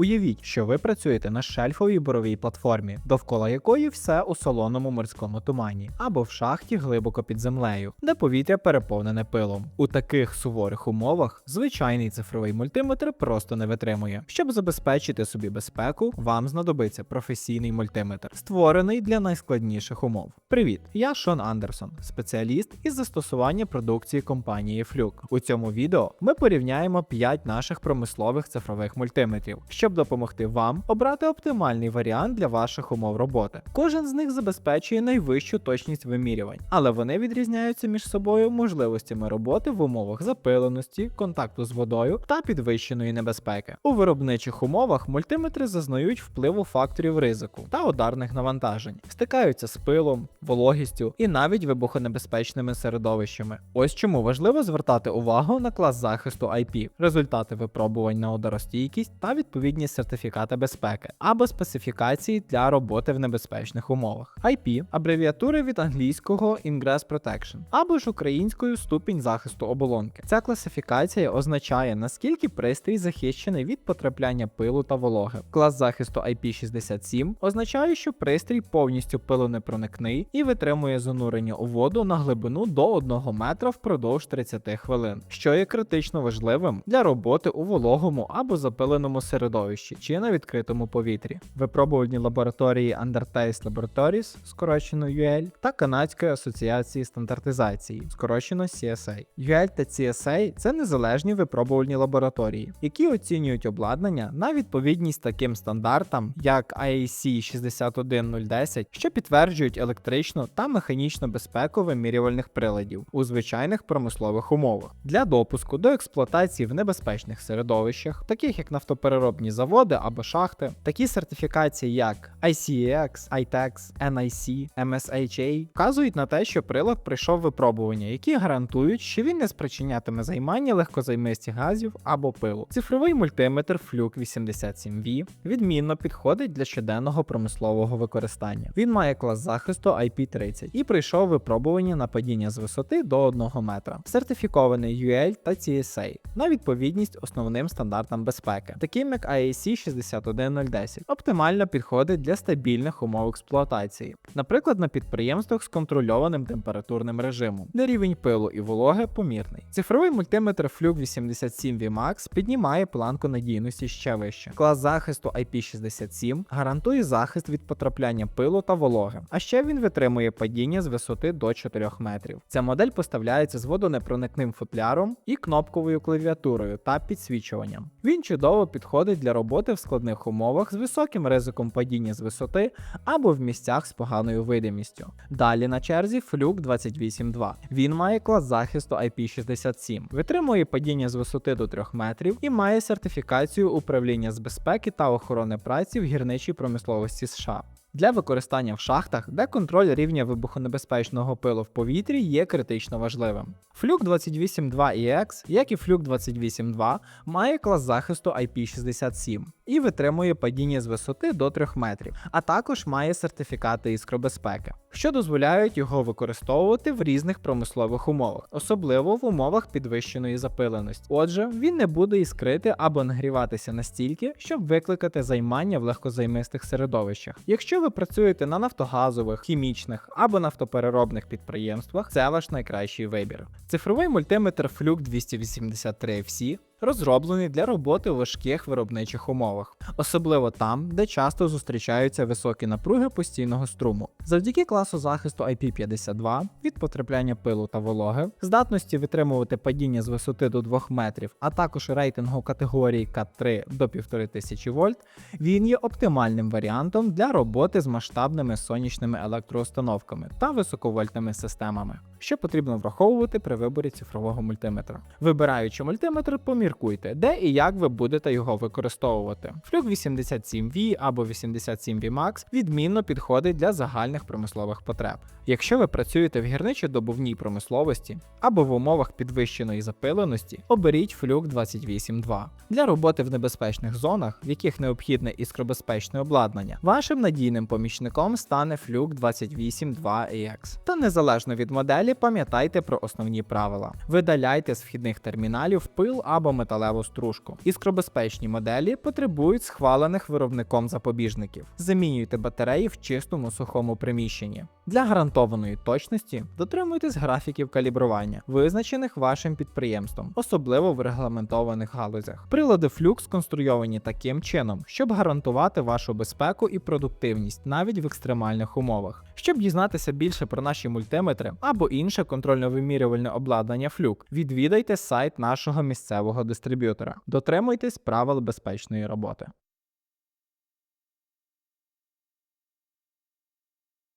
Уявіть, що ви працюєте на шельфовій буровій платформі, довкола якої все у солоному морському тумані, або в шахті глибоко під землею, де повітря переповнене пилом. У таких суворих умовах звичайний цифровий мультиметр просто не витримує. Щоб забезпечити собі безпеку, вам знадобиться професійний мультиметр, створений для найскладніших умов. Привіт, я Шон Андерсон, спеціаліст із застосування продукції компанії Fluke. У цьому відео ми порівняємо 5 наших промислових цифрових мультиметрів, щоб допомогти вам обрати оптимальний варіант для ваших умов роботи. Кожен з них забезпечує найвищу точність вимірювань, але вони відрізняються між собою можливостями роботи в умовах запиленості, контакту з водою та підвищеної небезпеки. У виробничих умовах мультиметри зазнають впливу факторів ризику та ударних навантажень, стикаються з пилом, вологістю і навіть вибухонебезпечними середовищами. Ось чому важливо звертати увагу на клас захисту IP, результати випробувань на ударостійкість та відповідні сертифікати безпеки або специфікації для роботи в небезпечних умовах. IP – абревіатури від англійського Ingress Protection або ж українською ступінь захисту оболонки. Ця класифікація означає, наскільки пристрій захищений від потрапляння пилу та вологи. Клас захисту IP67 означає, що пристрій повністю пилонепроникний і витримує занурення у воду на глибину до 1 метра впродовж 30 хвилин, що є критично важливим для роботи у вологому або запиленому середовищі чи на відкритому повітрі. Випробувальні лабораторії Undertaste Laboratories, скорочено UL, та Канадської асоціації стандартизації, скорочено CSA. UL та CSA це незалежні випробувальні лабораторії, які оцінюють обладнання на відповідність таким стандартам, як IAC 61010, що підтверджують електричну та механічну безпеку вимірювальних приладів у звичайних промислових умовах для допуску до експлуатації в небезпечних середовищах, таких як нафтопереробні заводи або шахти. Такі сертифікації, як ICEX, ITEX, NIC, MSHA, вказують на те, що прилад пройшов випробування, які гарантують, що він не спричинятиме займання легкозаймистих газів або пилу. Цифровий мультиметр Fluke 87V відмінно підходить для щоденного промислового використання. Він має клас захисту IP30 і пройшов випробування на падіння з висоти до 1 метра, сертифікований UL та CSA на відповідність основним стандартам безпеки, таким як IAC 61010, оптимально підходить для стабільних умов експлуатації, наприклад, на підприємствах з контрольованим температурним режимом, де рівень пилу і вологи помірний. Цифровий мультиметр Fluke 87 VMAX піднімає планку надійності ще вище. Клас захисту IP67 гарантує захист від потрапляння пилу та вологи, а ще він витримує падіння з висоти до 4 метрів. Ця модель поставляється з водонепроникним футляром і кнопковою клавіатурою та підсвічуванням. Він чудово підходить для роботи в складних умовах з високим ризиком падіння з висоти або в місцях з поганою видимістю. Далі на черзі флюк 282. Він має клас захисту IP67, витримує падіння з висоти до 3 метрів і має сертифікацію управління з безпеки та охорони праці в гірничій промисловості США. Для використання в шахтах, де контроль рівня вибухонебезпечного пилу в повітрі є критично важливим. Fluke 282EX, як і Fluke 282, має клас захисту IP67 і витримує падіння з висоти до 3 метрів, а також має сертифікати іскробезпеки, що дозволяють його використовувати в різних промислових умовах, особливо в умовах підвищеної запиленості. Отже, він не буде іскрити або нагріватися настільки, щоб викликати займання в легкозаймистих середовищах. Якщо ви працюєте на нафтогазових, хімічних або нафтопереробних підприємствах, це ваш найкращий вибір. Цифровий мультиметр Fluke 283 FC розроблений для роботи у важких виробничих умовах, особливо там, де часто зустрічаються високі напруги постійного струму. Завдяки класу захисту IP52 від потрапляння пилу та вологи, здатності витримувати падіння з висоти до 2 метрів, а також рейтингу категорії К3 до 1500 вольт, він є оптимальним варіантом для роботи з масштабними сонячними електроустановками та високовольтними системами, що потрібно враховувати при виборі цифрового мультиметра. Вибираючи мультиметр, поміркуйте, де і як ви будете його використовувати. Fluke 87V або 87V Max відмінно підходить для загальних промислових потреб. Якщо ви працюєте в гірничо-добувній промисловості або в умовах підвищеної запиленості, оберіть Fluke 28.2. Для роботи в небезпечних зонах, в яких необхідне іскробезпечне обладнання, вашим надійним помічником стане Fluke 28.2 AX. Та незалежно від моделі, пам'ятайте про основні правила: видаляйте з вхідних терміналів пил або металеву стружку. Іскробезпечні моделі потребують схвалених виробником запобіжників. Замінюйте батареї в чистому сухому приміщенні. Для гарантованої точності дотримуйтесь графіків калібрування, визначених вашим підприємством, особливо в регламентованих галузях. Прилади Flux сконструйовані таким чином, щоб гарантувати вашу безпеку і продуктивність навіть в екстремальних умовах. Щоб дізнатися більше про наші мультиметри або інше контрольно-вимірювальне обладнання Flux, відвідайте сайт нашого місцевого дистриб'ютора. Дотримуйтесь правил безпечної роботи.